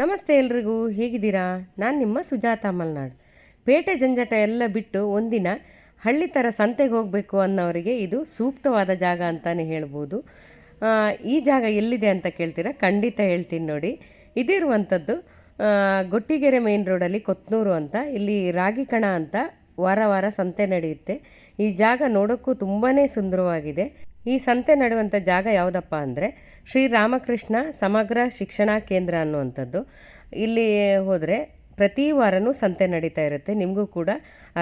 ನಮಸ್ತೆ ಎಲ್ರಿಗೂ, ಹೇಗಿದ್ದೀರಾ? ನಾನು ನಿಮ್ಮ ಸುಜಾತ ಮಲ್ನಾಡ್. ಪೇಟೆ ಜಂಜಟ ಎಲ್ಲ ಬಿಟ್ಟು ಒಂದಿನ ಹಳ್ಳಿ ಥರ ಸಂತೆಗೆ ಹೋಗಬೇಕು ಅನ್ನೋರಿಗೆ ಇದು ಸೂಕ್ತವಾದ ಜಾಗ ಅಂತಲೇ ಹೇಳ್ಬೋದು. ಈ ಜಾಗ ಎಲ್ಲಿದೆ ಅಂತ ಕೇಳ್ತೀರಾ? ಖಂಡಿತ ಹೇಳ್ತೀನಿ ನೋಡಿ. ಇದಿರುವಂಥದ್ದು ಗೊಟ್ಟಿಗೆರೆ ಮೇನ್ ರೋಡಲ್ಲಿ ಕೊತ್ನೂರು ಅಂತ, ಇಲ್ಲಿ ರಾಗಿ ಕಣ ಅಂತ ವಾರ ವಾರ ಸಂತೆ ನಡೆಯುತ್ತೆ. ಈ ಜಾಗ ನೋಡೋಕ್ಕೂ ತುಂಬಾ ಸುಂದರವಾಗಿದೆ. ಈ ಸಂತೆ ನಡೆಯುವಂಥ ಜಾಗ ಯಾವುದಪ್ಪ ಅಂದರೆ ಶ್ರೀ ರಾಮಕೃಷ್ಣ ಸಮಗ್ರ ಶಿಕ್ಷಣ ಕೇಂದ್ರ ಅನ್ನುವಂಥದ್ದು. ಇಲ್ಲಿ ಹೋದರೆ ಪ್ರತಿ ವಾರನೂ ಸಂತೆ ನಡೀತಾ ಇರುತ್ತೆ. ನಿಮಗೂ ಕೂಡ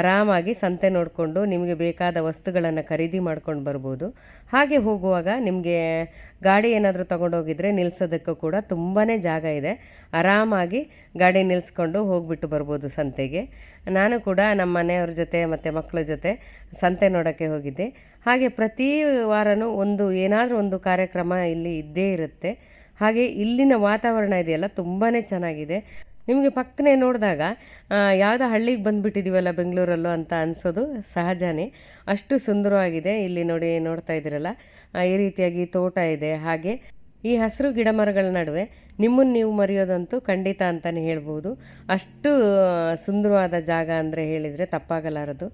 ಆರಾಮಾಗಿ ಸಂತೆ ನೋಡಿಕೊಂಡು ನಿಮಗೆ ಬೇಕಾದ ವಸ್ತುಗಳನ್ನು ಖರೀದಿ ಮಾಡ್ಕೊಂಡು ಬರ್ಬೋದು. ಹಾಗೆ ಹೋಗುವಾಗ ನಿಮಗೆ ಗಾಡಿ ಏನಾದರೂ ತೊಗೊಂಡೋಗಿದ್ರೆ ನಿಲ್ಲಿಸೋದಕ್ಕೂ ಕೂಡ ತುಂಬಾ ಜಾಗ ಇದೆ. ಆರಾಮಾಗಿ ಗಾಡಿ ನಿಲ್ಲಿಸ್ಕೊಂಡು ಹೋಗ್ಬಿಟ್ಟು ಬರ್ಬೋದು ಸಂತೆಗೆ. ನಾನು ಕೂಡ ನಮ್ಮ ಮನೆಯವ್ರ ಜೊತೆ ಮತ್ತು ಮಕ್ಕಳ ಜೊತೆ ಸಂತೆ ನೋಡೋಕ್ಕೆ ಹೋಗಿದ್ದೆ. ಹಾಗೆ ಪ್ರತಿ ವಾರನೂ ಒಂದು ಏನಾದರೂ ಒಂದು ಕಾರ್ಯಕ್ರಮ ಇಲ್ಲಿ ಇದ್ದೇ ಇರುತ್ತೆ. ಹಾಗೆ ಇಲ್ಲಿನ ವಾತಾವರಣ ಇದೆಯಲ್ಲ ತುಂಬಾ ಚೆನ್ನಾಗಿದೆ. ನಿಮಗೆ ಪಕ್ಕನೆ ನೋಡಿದಾಗ ಯಾವುದೋ ಹಳ್ಳಿಗೆ ಬಂದುಬಿಟ್ಟಿದ್ದೀವಲ್ಲ ಬೆಂಗಳೂರಲ್ಲೂ ಅಂತ ಅನಿಸೋದು ಸಹಜನೇ. ಅಷ್ಟು ಸುಂದರವಾಗಿದೆ. ಇಲ್ಲಿ ನೋಡಿ ನೋಡ್ತಾ ಇದ್ದೀರಲ್ಲ ಈ ರೀತಿಯಾಗಿ ತೋಟ ಇದೆ. ಹಾಗೆ ಈ ಹಸಿರು ಗಿಡ ಮರಗಳ ನಡುವೆ ನಿಮ್ಮನ್ನು ನೀವು ಮರೆಯೋದಂತೂ ಖಂಡಿತ ಅಂತಲೇ ಹೇಳ್ಬೋದು. ಅಷ್ಟು ಸುಂದರವಾದ ಜಾಗ ಅಂದರೆ ಹೇಳಿದರೆ ತಪ್ಪಾಗಲಾರದು.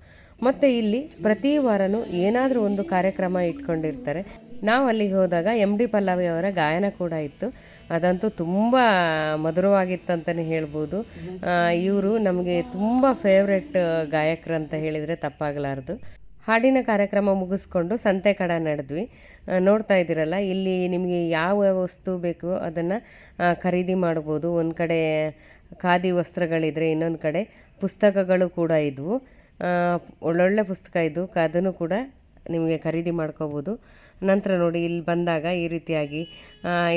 ಮತ್ತು ಇಲ್ಲಿ ಪ್ರತಿ ವಾರನೂ ಏನಾದರೂ ಒಂದು ಕಾರ್ಯಕ್ರಮ ಇಟ್ಕೊಂಡಿರ್ತಾರೆ. ನಾವು ಅಲ್ಲಿಗೆ ಹೋದಾಗ ಎಂ ಡಿ ಪಲ್ಲವಿ ಅವರ ಗಾಯನ ಕೂಡ ಇತ್ತು. ಅದಂತೂ ತುಂಬ ಮಧುರವಾಗಿತ್ತಂತಲೇ ಹೇಳ್ಬೋದು. ಇವರು ನಮಗೆ ತುಂಬ ಫೇವ್ರೆಟ್ ಗಾಯಕರು ಅಂತ ಹೇಳಿದರೆ ತಪ್ಪಾಗಲಾರದು. ಹಾಡಿನ ಕಾರ್ಯಕ್ರಮ ಮುಗಿಸ್ಕೊಂಡು ಸಂತೆ ಕಡ ನಡೆದ್ವಿ. ನೋಡ್ತಾ ಇದ್ದೀರಲ್ಲ, ಇಲ್ಲಿ ನಿಮಗೆ ಯಾವ ವಸ್ತು ಬೇಕು ಅದನ್ನು ಖರೀದಿ ಮಾಡ್ಬೋದು. ಒಂದು ಕಡೆ ಖಾದಿ ವಸ್ತ್ರಗಳಿದ್ರೆ ಇನ್ನೊಂದು ಕಡೆ ಪುಸ್ತಕಗಳು ಕೂಡ ಇದ್ವು. ಒಳ್ಳೊಳ್ಳೆ ಪುಸ್ತಕ ಇದ್ವು. ಅದನ್ನು ಕೂಡ ನಿಮಗೆ ಖರೀದಿ ಮಾಡ್ಕೋಬೋದು. ನಂತರ ನೋಡಿ ಇಲ್ಲಿ ಬಂದಾಗ ಈ ರೀತಿಯಾಗಿ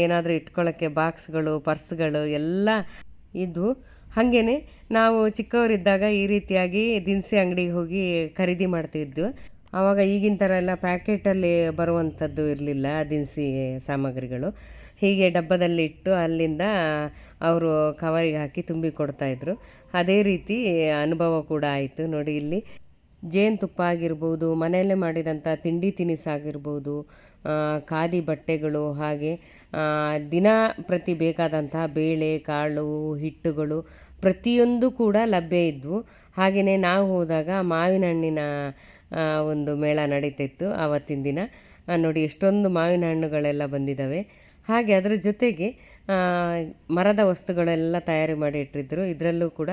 ಏನಾದರೂ ಇಟ್ಕೊಳ್ಳೋಕ್ಕೆ ಬಾಕ್ಸ್ಗಳು, ಪರ್ಸ್ಗಳು ಎಲ್ಲ ಇದ್ವು ಹಾಗೇನೆ ನಾವು ಚಿಕ್ಕವರಿದ್ದಾಗ ಈ ರೀತಿಯಾಗಿ ದಿನಸಿ ಅಂಗಡಿಗೆ ಹೋಗಿ ಖರೀದಿ ಮಾಡ್ತಿದ್ವು ಆವಾಗ ಈಗಿನ ಥರ ಎಲ್ಲ ಪ್ಯಾಕೆಟಲ್ಲಿ ಬರುವಂಥದ್ದು ಇರಲಿಲ್ಲ ದಿನಸಿ ಸಾಮಗ್ರಿಗಳು. ಹೀಗೆ ಡಬ್ಬದಲ್ಲಿ ಇಟ್ಟು ಅಲ್ಲಿಂದ ಅವರು ಕವರಿಗೆ ಹಾಕಿ ತುಂಬಿ ಕೊಡ್ತಾಯಿದ್ರು ಅದೇ ರೀತಿ ಅನುಭವ ಕೂಡ ಆಯಿತು ನೋಡಿ ಇಲ್ಲಿ. ಜೇನುತುಪ್ಪ ಆಗಿರ್ಬೋದು, ಮನೆಯಲ್ಲೇ ಮಾಡಿದಂಥ ತಿಂಡಿ ತಿನಿಸಾಗಿರ್ಬೋದು ಖಾದಿ ಬಟ್ಟೆಗಳು ಹಾಗೆ ದಿನ ಪ್ರತಿ ಬೇಕಾದಂತಹ ಬೇಳೆ, ಕಾಳು, ಹಿಟ್ಟುಗಳು ಪ್ರತಿಯೊಂದು ಕೂಡ ಲಭ್ಯ ಇದ್ದವು ಹಾಗೆಯೇ ನಾವು ಹೋದಾಗ ಮಾವಿನ ಹಣ್ಣಿನ ಒಂದು ಮೇಳ ನಡೀತಿತ್ತು ಆವತ್ತಿನ ದಿನ. ನೋಡಿ ಎಷ್ಟೊಂದು ಮಾವಿನ ಹಣ್ಣುಗಳೆಲ್ಲ ಬಂದಿದ್ದಾವೆ. ಹಾಗೆ ಅದರ ಜೊತೆಗೆ ಮರದ ವಸ್ತುಗಳೆಲ್ಲ ತಯಾರಿ ಮಾಡಿ ಇಟ್ಟಿದ್ದರು ಇದರಲ್ಲೂ ಕೂಡ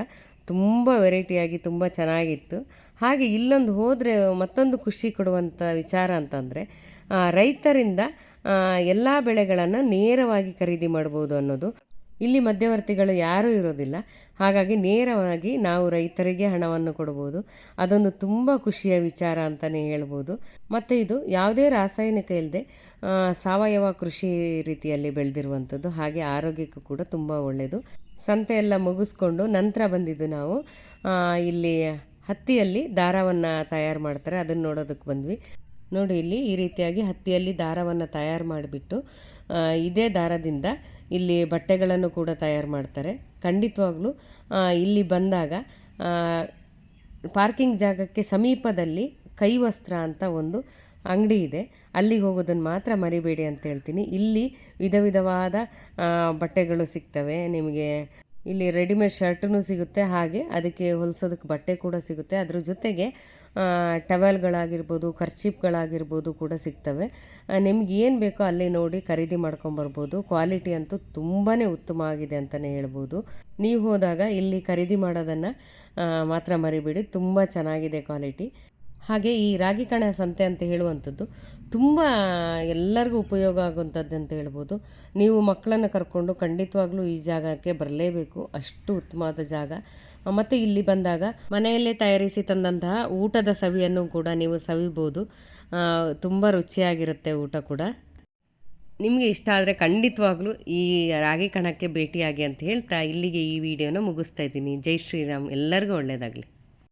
ತುಂಬ ವೆರೈಟಿಯಾಗಿ ತುಂಬ ಚೆನ್ನಾಗಿತ್ತು. ಹಾಗೆ ಇಲ್ಲೊಂದು ಹೋದರೆ ಮತ್ತೊಂದು ಖುಷಿ ಕೊಡುವಂಥ ವಿಚಾರ ಅಂತಂದರೆ ರೈತರಿಂದ ಎಲ್ಲ ಬೆಳೆಗಳನ್ನು ನೇರವಾಗಿ ಖರೀದಿ ಮಾಡ್ಬೋದು ಅನ್ನೋದು. ಇಲ್ಲಿ ಮಧ್ಯವರ್ತಿಗಳು ಯಾರೂ ಇರೋದಿಲ್ಲ. ಹಾಗಾಗಿ ನೇರವಾಗಿ ನಾವು ರೈತರಿಗೆ ಹಣವನ್ನು ಕೊಡ್ಬೋದು. ಅದೊಂದು ತುಂಬ ಖುಷಿಯ ವಿಚಾರ ಅಂತಲೇ ಹೇಳ್ಬೋದು. ಮತ್ತು ಇದು ಯಾವುದೇ ರಾಸಾಯನಿಕ ಇಲ್ಲದೆ ಸಾವಯವ ಕೃಷಿ ರೀತಿಯಲ್ಲಿ ಬೆಳೆದಿರುವಂಥದ್ದು, ಹಾಗೆ ಆರೋಗ್ಯಕ್ಕೂ ಕೂಡ ತುಂಬ ಒಳ್ಳೆಯದು ಸಂತೆ ಎಲ್ಲ ಮುಗಿಸ್ಕೊಂಡು ನಂತರ ಬಂದಿದ್ದು ನಾವು. ಇಲ್ಲಿ ಹತ್ತಿಯಲ್ಲಿ ದಾರವನ್ನು ತಯಾರು ಮಾಡ್ತಾರೆ, ಅದನ್ನು ನೋಡೋದಕ್ಕೆ ಬಂದ್ವಿ. ನೋಡಿ, ಇಲ್ಲಿ ಈ ರೀತಿಯಾಗಿ ಹತ್ತಿಯಲ್ಲಿ ದಾರವನ್ನು ತಯಾರು ಮಾಡಿಬಿಟ್ಟು ಇದೇ ದಾರದಿಂದ ಇಲ್ಲಿ ಬಟ್ಟೆಗಳನ್ನು ಕೂಡ ತಯಾರು ಮಾಡ್ತಾರೆ. ಖಂಡಿತವಾಗ್ಲೂ ಇಲ್ಲಿ ಬಂದಾಗ ಪಾರ್ಕಿಂಗ್ ಜಾಗಕ್ಕೆ ಸಮೀಪದಲ್ಲಿ ಕೈವಸ್ತ್ರ ಅಂತ ಒಂದು ಅಂಗಡಿ ಇದೆ. ಅಲ್ಲಿಗೆ ಹೋಗೋದನ್ನು ಮಾತ್ರ ಮರಿಬೇಡಿ ಅಂತ ಹೇಳ್ತೀನಿ. ಇಲ್ಲಿ ವಿಧ ವಿಧವಾದ ಬಟ್ಟೆಗಳು ಸಿಗ್ತವೆ. ನಿಮಗೆ ಇಲ್ಲಿ ರೆಡಿಮೇಡ್ ಶರ್ಟೂ ಸಿಗುತ್ತೆ. ಹಾಗೆ ಅದಕ್ಕೆ ಹೊಲಿಸೋದಕ್ಕೆ ಬಟ್ಟೆ ಕೂಡ ಸಿಗುತ್ತೆ. ಅದ್ರ ಜೊತೆಗೆ ಟವೆಲ್ಗಳಾಗಿರ್ಬೋದು, ಖರ್ಚೀಪ್ಗಳಾಗಿರ್ಬೋದು ಕೂಡ ಸಿಗ್ತವೆ. ನಿಮ್ಗೆ ಏನು ಬೇಕೋ ಅಲ್ಲಿ ನೋಡಿ ಖರೀದಿ ಮಾಡ್ಕೊಂಬರ್ಬೋದು. ಕ್ವಾಲಿಟಿ ಅಂತೂ ತುಂಬಾ ಉತ್ತಮ ಆಗಿದೆ ಅಂತಲೇ ಹೇಳ್ಬೋದು. ನೀವು ಹೋದಾಗ ಇಲ್ಲಿ ಖರೀದಿ ಮಾಡೋದನ್ನು ಮಾತ್ರ ಮರಿಬೇಡಿ. ತುಂಬ ಚೆನ್ನಾಗಿದೆ ಕ್ವಾಲಿಟಿ. ಹಾಗೆ ಈ ರಾಗಿ ಕಣ ಸಂತೆ ಅಂತ ಹೇಳುವಂಥದ್ದು ತುಂಬ ಎಲ್ಲರಿಗೂ ಉಪಯೋಗ ಆಗುವಂಥದ್ದು ಅಂತ ಹೇಳ್ಬೋದು. ನೀವು ಮಕ್ಕಳನ್ನು ಕರ್ಕೊಂಡು ಖಂಡಿತವಾಗ್ಲೂ ಈ ಜಾಗಕ್ಕೆ ಬರಲೇಬೇಕು. ಅಷ್ಟು ಉತ್ತಮವಾದ ಜಾಗ. ಮತ್ತು ಇಲ್ಲಿ ಬಂದಾಗ ಮನೆಯಲ್ಲೇ ತಯಾರಿಸಿ ತಂದಂತಹ ಊಟದ ಸವಿಯನ್ನು ಕೂಡ ನೀವು ಸವಿಬೋದು. ತುಂಬ ರುಚಿಯಾಗಿರುತ್ತೆ ಊಟ ಕೂಡ. ನಿಮಗೆ ಇಷ್ಟ ಆದರೆ ಖಂಡಿತವಾಗ್ಲೂ ಈ ರಾಗಿ ಕಣಕ್ಕೆ ಭೇಟಿಯಾಗಿ ಅಂತ ಹೇಳ್ತಾ ಇಲ್ಲಿಗೆ ಈ ವಿಡಿಯೋನ ಮುಗಿಸ್ತಾ ಇದ್ದೀನಿ. ಜೈ ಶ್ರೀರಾಮ್. ಎಲ್ಲರಿಗೂ ಒಳ್ಳೆಯದಾಗಲಿ